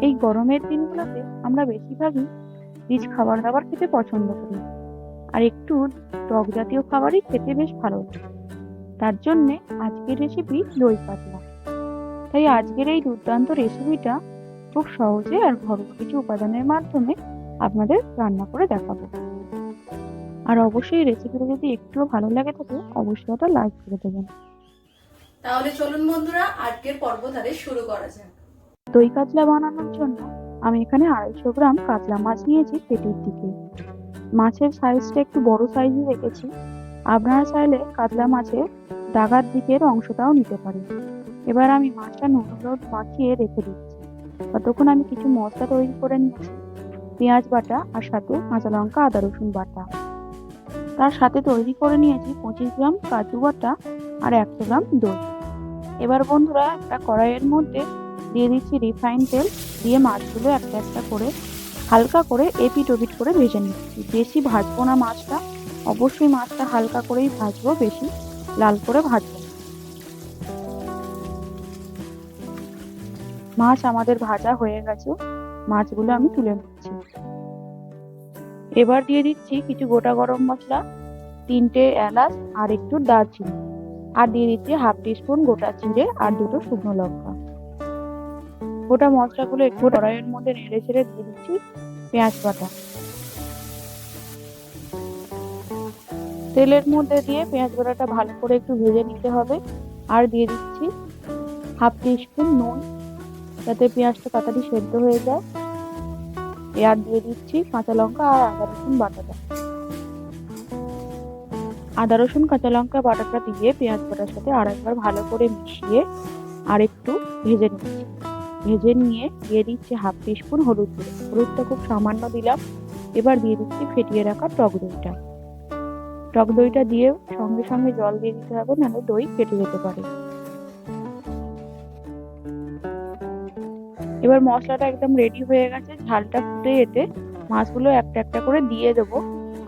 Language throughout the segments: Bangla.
এই গরমের দিনগুলোতে আমরা বেশিরভাগই রিচ খাবার দাবার খেতে পছন্দ করি। আর একটু টক জাতীয় খাবারই খেতে বেশ ভালো তার জন্যে আজকের রেসিপি দই পাতলা। তাই আজকের এই দুর্দান্ত রেসিপিটা খুব সহজে আর ঘরোয়া কিছু উপাদানের মাধ্যমে আপনাদের রান্না করে দেখাবো। আর অবশ্যই রেসিপিটা যদি একটুও ভালো লাগে থাকে, অবশ্যই ওটা লাইক করে দেবেন। তাহলে চলুন বন্ধুরা, আজকের পর্ব তাহলে শুরু করা যাক। দই কাতলা বানানোর জন্য আমি এখানে আড়াইশো গ্রাম কাতলা মাছ নিয়েছি পেটের দিকে। মাছের সাইজটা একটু বড় সাইজই রেখেছি। আপনারা চাইলে কাতলা মাছের ডাগার দিকের অংশটাও নিতে পারেন। এবার আমি মাছটা নুন মাখিয়ে রেখে দিচ্ছি। ততক্ষণ আমি কিছু মশলা তৈরি করে নিচ্ছি পেঁয়াজ বাটা আর সাথে কাঁচা লঙ্কা, আদা, রসুন বাটা। তার সাথে তৈরি করে নিয়েছি পঁচিশ গ্রাম কাজু বাটা আর একশো গ্রাম দই। এবার বন্ধুরা একটা কড়াইয়ের মধ্যে দিয়ে দিচ্ছি রিফাইন তেল, দিয়ে মাছগুলো একটা একটা করে হালকা করে এপিট ওপিট করে ভেজে নিচ্ছি। বেশি ভাজবো না মাছটা, অবশ্যই মাছটা হালকা করেই ভাজবো, বেশি লাল করে ভাজবো মাছ আমাদের ভাজা হয়ে গেছে, মাছগুলো আমি তুলে নিচ্ছি। এবার দিয়ে দিচ্ছি কিছু গোটা গরম মশলা, তিনটে এলাচ আর একটু দারচিনি। আর দিয়ে দিচ্ছি হাফ টিস্পুন গোটা জিরে আর দুটো শুকনো লঙ্কা। গোটা মশলাগুলো একটু কড়াইয়ের মধ্যে নেড়ে ছেড়ে দিয়ে দিচ্ছি পেঁয়াজ বাটা। তেলের মধ্যে দিয়ে পেঁয়াজ বাটাটা ভালো করে একটু ভেজে নিতে হবে। আর দিয়ে দিচ্ছি হাফ টিস্পুন নুন যাতে পেঁয়াজটা তাড়াতাড়ি সেদ্ধ হয়ে যায়। আর দিয়ে দিচ্ছি কাঁচা লঙ্কা আর আদা রসুন বাটাটা। আদা রসুন কাঁচা লঙ্কা বাটাটা দিয়ে পেঁয়াজ বাটার সাথে আর একবার ভালো করে মিশিয়ে আর একটু ভেজে নিচ্ছি। ভেজে নিয়ে দিয়ে দিচ্ছি হাফ টিস্পুন হলুদ গুঁড়ো। হলুদটা খুব সামান্য দিলাম। এবার দিয়ে দিচ্ছি ফেটিয়ে রাখা টক দইটা। টক দইটা দিয়ে সঙ্গে সঙ্গে জল দিয়ে দিতে হবে, নাহলে দই কেটে যেতে পারে। এবার মশলাটা একদম রেডি হয়ে গেছে। ঝালটা ফুটে যেতে মাছগুলো একটা একটা করে দিয়ে দেবো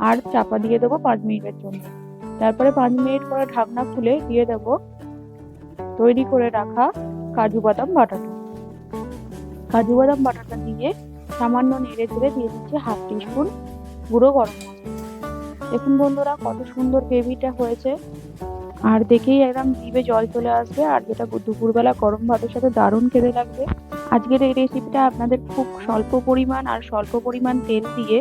আর চাপা দিয়ে দেবো পাঁচ মিনিটের জন্য। তারপরে পাঁচ মিনিট পরে ঢাকনা খুলে দিয়ে দেবো। তৈরি করে রাখা কাজু বাদাম বাটাটা। কাজু বাদাম বাটাটা দিয়ে সামান্য নেড়ে চেড়ে দিয়ে দিচ্ছি হাফ টিস্পুন গুঁড়ো গরম মশলা। দেখুন বন্ধুরা, কত সুন্দর গ্রেভিটা হয়েছে। আর দেখেই একদম জিভে জল চলে আসবে, আর যেটা দুপুরবেলা গরম ভাতের সাথে দারুণ খেতে লাগবে। আজকের এই রেসিপিটা আপনাদের খুব স্বল্প পরিমাণ আর স্বল্প পরিমাণ তেল দিয়ে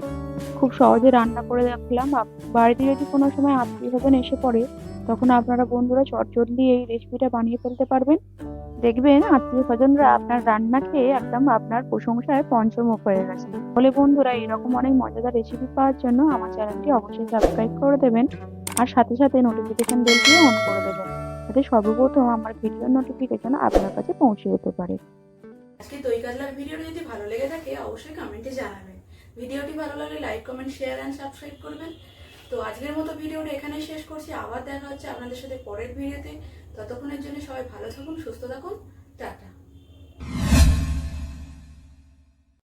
খুব সহজে রান্না করে রাখলাম বাড়িতে যদি কোনো সময় আত্মীয় স্বজন এসে পড়ে, তখন আপনারা বন্ধুরা চটজলদি এই রেসিপিটা বানিয়ে ফেলতে পারবেন। দেখবেন আত্মীয় স্বজনরা আপনার রান্না খেয়ে একদম আপনার প্রশংসায় পঞ্চমুখ হয়ে গেছে। বলে বন্ধুরা, এরকম অনেক মজাদার রেসিপি পাওয়ার জন্য আমার চ্যানেলটি অবশ্যই সাবস্ক্রাইব করে দেবেন আর সাথে সাথে নোটিফিকেশন বেলটিও অন করে দেবেন। যাতে সর্বপ্রথম আমার ভিডিওর নোটিফিকেশন আপনার কাছে পৌঁছে যেতে পারে। আজকে দই কাতলার ভিডিওটা যদি ভালো লেগে থাকে, অবশ্যই কমেন্টে জানাবেন। ভিডিওটি ভালো লাগলে like comment share and subscribe করবেন। তো আজকের মতো ভিডিওটা এখানেই শেষ করছি। আবার দেখা হচ্ছে আপনাদের সাথে পরের ভিডিওতে ততক্ষণের জন্য সবাই ভালো থাকুন সুস্থ থাকুন টাটা।